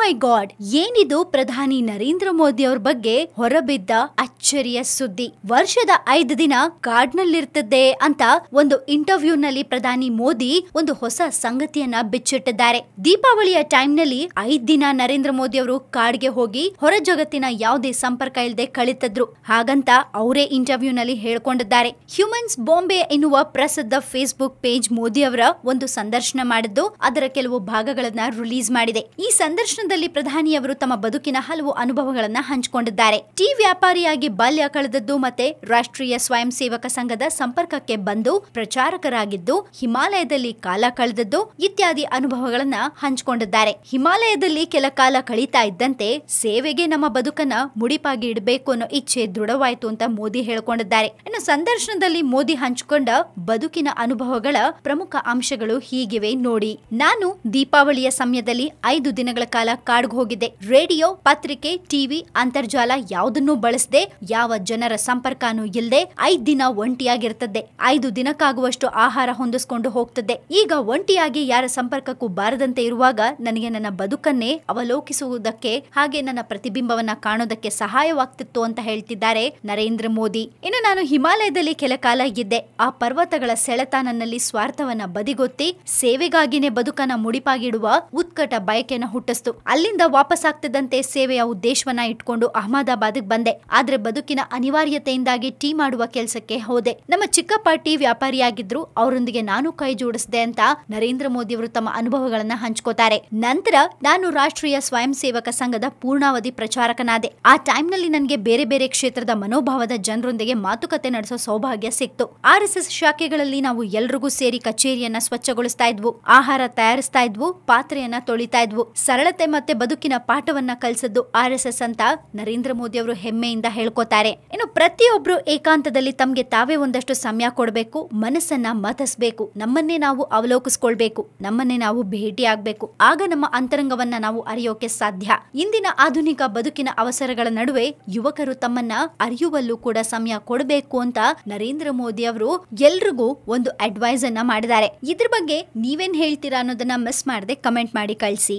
ಮೈ god, ಏನಿದು ಪ್ರಧಾನಿ ನರೇಂದ್ರ ಮೋದಿ ಅವ್ರ ಬಗ್ಗೆ ಹೊರಬಿದ್ದ ಅಚ್ಚರಿಯ ಸುದ್ದಿ. ವರ್ಷದ ಐದು ದಿನ ಕಾಡ್ನಲ್ಲಿರ್ತದೆ ಅಂತ ಒಂದು ಇಂಟರ್ವ್ಯೂ ನಲ್ಲಿ ಪ್ರಧಾನಿ ಮೋದಿ ಒಂದು ಹೊಸ ಸಂಗತಿಯನ್ನ ಬಿಚ್ಚಿಟ್ಟಿದ್ದಾರೆ. ದೀಪಾವಳಿಯ ಟೈಮ್ನಲ್ಲಿ ಐದ್ ದಿನ ನರೇಂದ್ರ ಮೋದಿ ಅವರು ಕಾಡ್ಗೆ ಹೋಗಿ ಹೊರ ಜಗತ್ತಿನ ಯಾವುದೇ ಸಂಪರ್ಕ ಇಲ್ಲದೆ ಕಳಿತದ್ರು. ಹಾಗಂತ ಅವರೇ ಇಂಟರ್ವ್ಯೂ ನಲ್ಲಿ ಹೇಳ್ಕೊಂಡಿದ್ದಾರೆ. ಹ್ಯೂಮನ್ಸ್ ಬಾಂಬೆ ಎನ್ನುವ ಪ್ರಸಿದ್ಧ ಫೇಸ್ಬುಕ್ ಪೇಜ್ ಮೋದಿ ಅವರ ಒಂದು ಸಂದರ್ಶನ ಮಾಡಿದ್ದು, ಅದರ ಕೆಲವು ಭಾಗಗಳನ್ನ ರಿಲೀಸ್ ಮಾಡಿದೆ. ಈ ಸಂದರ್ಶನದಲ್ಲಿ ಪ್ರಧಾನಿಯವರು ತಮ್ಮ ಬದುಕಿನ ಹಲವು ಅನುಭವಗಳನ್ನ ಹಂಚಿಕೊಂಡಿದ್ದಾರೆ. ಟೀ ವ್ಯಾಪಾರಿಯಾಗಿ ಬಾಲ್ಯ ಕಳೆದದ್ದು ಮತ್ತೆ ರಾಷ್ಟ್ರೀಯ ಸ್ವಯಂ ಸೇವಕ ಸಂಘದ ಸಂಪರ್ಕಕ್ಕೆ ಬಂದು ಪ್ರಚಾರಕರಾಗಿದ್ದು, ಹಿಮಾಲಯದಲ್ಲಿ ಕಾಲ ಕಳೆದದ್ದು ಇತ್ಯಾದಿ ಅನುಭವಗಳನ್ನ ಹಂಚಿಕೊಂಡಿದ್ದಾರೆ. ಹಿಮಾಲಯದಲ್ಲಿ ಕೆಲ ಕಾಲ ಕಳೀತಾ ಇದ್ದಂತೆ ಸೇವೆಗೆ ನಮ್ಮ ಬದುಕನ್ನ ಮುಡಿಪಾಗಿ ಇಡಬೇಕು ಅನ್ನೋ ಇಚ್ಛೆ ದೃಢವಾಯಿತು ಅಂತ ಮೋದಿ ಹೇಳಿಕೊಂಡಿದ್ದಾರೆ. ಇನ್ನು ಸಂದರ್ಶನದಲ್ಲಿ ಮೋದಿ ಹಂಚಿಕೊಂಡ ಬದುಕಿನ ಅನುಭವಗಳ ಪ್ರಮುಖ ಅಂಶಗಳು ಹೀಗಿವೆ ನೋಡಿ. ನಾನು ದೀಪಾವಳಿಯ ಸಮಯದಲ್ಲಿ ಐದು ದಿನಗಳ ಕಾಲ ಕಾಡ್ಗೆ ಹೋಗಿದ್ದೆ ರೇಡಿಯೋ, ಪತ್ರಿಕೆ, ಟಿವಿ, ಅಂತರ್ಜಾಲ ಯಾವುದನ್ನೂ ಬಳಸದೆ, ಯಾವ ಜನರ ಸಂಪರ್ಕನೂ ಇಲ್ಲದೆ ಐದ್ ದಿನ ಒಂಟಿಯಾಗಿರ್ತದೆ. ಐದು ದಿನಕ್ಕಾಗುವಷ್ಟು ಆಹಾರ ಹೊಂದಿಸ್ಕೊಂಡು ಹೋಗ್ತದೆ. ಈಗ ಒಂಟಿಯಾಗಿ ಯಾರ ಸಂಪರ್ಕಕ್ಕೂ ಬಾರದಂತೆ ಇರುವಾಗ ನನಗೆ ನನ್ನ ಬದುಕನ್ನೇ ಅವಲೋಕಿಸುವುದಕ್ಕೆ ಹಾಗೆ ನನ್ನ ಪ್ರತಿಬಿಂಬವನ್ನ ಕಾಣೋದಕ್ಕೆ ಸಹಾಯವಾಗ್ತಿತ್ತು ಅಂತ ಹೇಳ್ತಿದ್ದಾರೆ ನರೇಂದ್ರ ಮೋದಿ. ಇನ್ನು ನಾನು ಹಿಮಾಲಯದಲ್ಲಿ ಕೆಲ ಕಾಲ ಇದ್ದೆ. ಆ ಪರ್ವತಗಳ ಸೆಳೆತ ನನ್ನಲ್ಲಿ ಸ್ವಾರ್ಥವನ್ನ ಬದಿಗೊತ್ತಿ, ಸೇವೆಗಾಗಿನೇ ಬದುಕನ್ನ ಮುಡಿಪಾಗಿಡುವ ಉತ್ಕಟ ಬಯಕೆಯನ್ನು ಹುಟ್ಟಿಸ್ತು. ಅಲ್ಲಿಂದ ವಾಪಸ್ ಆಗ್ತಿದ್ದಂತೆ ಸೇವೆಯ ಉದ್ದೇಶವನ್ನ ಇಟ್ಕೊಂಡು ಅಹಮದಾಬಾದ್ಗೆ ಬಂದೆ. ಆದ್ರೆ ಬದುಕಿನ ಅನಿವಾರ್ಯತೆಯಿಂದಾಗಿ ಟೀ ಮಾಡುವ ಕೆಲಸಕ್ಕೆ ಹೋದೆ. ನಮ್ಮ ಚಿಕ್ಕಪ್ಪ ಟೀ ವ್ಯಾಪಾರಿಯಾಗಿದ್ರು, ಅವರೊಂದಿಗೆ ನಾನು ಕೈ ಜೋಡಿಸಿದೆ ಅಂತ ನರೇಂದ್ರ ಮೋದಿ ಅವರು ತಮ್ಮ ಅನುಭವಗಳನ್ನ ಹಂಚ್ಕೋತಾರೆ. ನಂತರ ನಾನು ರಾಷ್ಟ್ರೀಯ ಸ್ವಯಂ ಸೇವಕ ಸಂಘದ ಪೂರ್ಣಾವಧಿ ಪ್ರಚಾರಕನಾದೆ. ಆ ಟೈಮ್ನಲ್ಲಿ ನನಗೆ ಬೇರೆ ಬೇರೆ ಕ್ಷೇತ್ರದ ಮನೋಭಾವದ ಜನರೊಂದಿಗೆ ಮಾತುಕತೆ ನಡೆಸೋ ಸೌಭಾಗ್ಯ ಸಿಕ್ತು. ಆರ್ ಎಸ್ ಎಸ್ ಶಾಖೆಗಳಲ್ಲಿ ನಾವು ಎಲ್ರಿಗೂ ಸೇರಿ ಕಚೇರಿಯನ್ನ ಸ್ವಚ್ಛಗೊಳಿಸ್ತಾ ಇದ್ವು. ಆಹಾರ ತಯಾರಿಸ್ತಾ ಇದ್ವು, ಪಾತ್ರೆಯನ್ನ ತೊಳಿತಾ ಇದ್ವು. ಸರಳತೆ ಮತ್ತೆ ಬದುಕಿನ ಪಾಠವನ್ನ ಕಲಿಸದ್ದು ಆರ್ ಎಸ್ ಎಸ್ ಅಂತ ನರೇಂದ್ರ ಮೋದಿ ಅವರು ಹೆಮ್ಮೆಯಿಂದ ಹೇಳ್ಕೊತಾರೆ. ಇನ್ನು ಪ್ರತಿಯೊಬ್ರು ಏಕಾಂತದಲ್ಲಿ ತಮ್ಗೆ ತಾವೇ ಒಂದಷ್ಟು ಸಮಯ ಕೊಡಬೇಕು, ಮನಸ್ಸನ್ನ ಮತಸ್ಬೇಕು, ನಮ್ಮನ್ನೇ ನಾವು ಅವಲೋಕಿಸ್ಕೊಳ್ಬೇಕು, ನಮ್ಮನ್ನೇ ನಾವು ಭೇಟಿ ಆಗ್ಬೇಕು. ಆಗ ನಮ್ಮ ಅಂತರಂಗವನ್ನ ನಾವು ಅರಿಯೋಕೆ ಸಾಧ್ಯ. ಇಂದಿನ ಆಧುನಿಕ ಬದುಕಿನ ಅವಸರಗಳ ನಡುವೆ ಯುವಕರು ತಮ್ಮನ್ನ ಅರಿಯುವಲ್ಲೂ ಕೂಡ ಸಮಯ ಕೊಡಬೇಕು ಅಂತ ನರೇಂದ್ರ ಮೋದಿ ಅವರು ಎಲ್ರಿಗೂ ಒಂದು ಅಡ್ವೈಸ್ ಅನ್ನ ಮಾಡಿದ್ದಾರೆ. ಇದ್ರ ಬಗ್ಗೆ ನೀವೇನ್ ಹೇಳ್ತೀರಾ ಅನ್ನೋದನ್ನ ಮಿಸ್ ಮಾಡದೆ ಕಮೆಂಟ್ ಮಾಡಿ ಕಳಿಸಿ.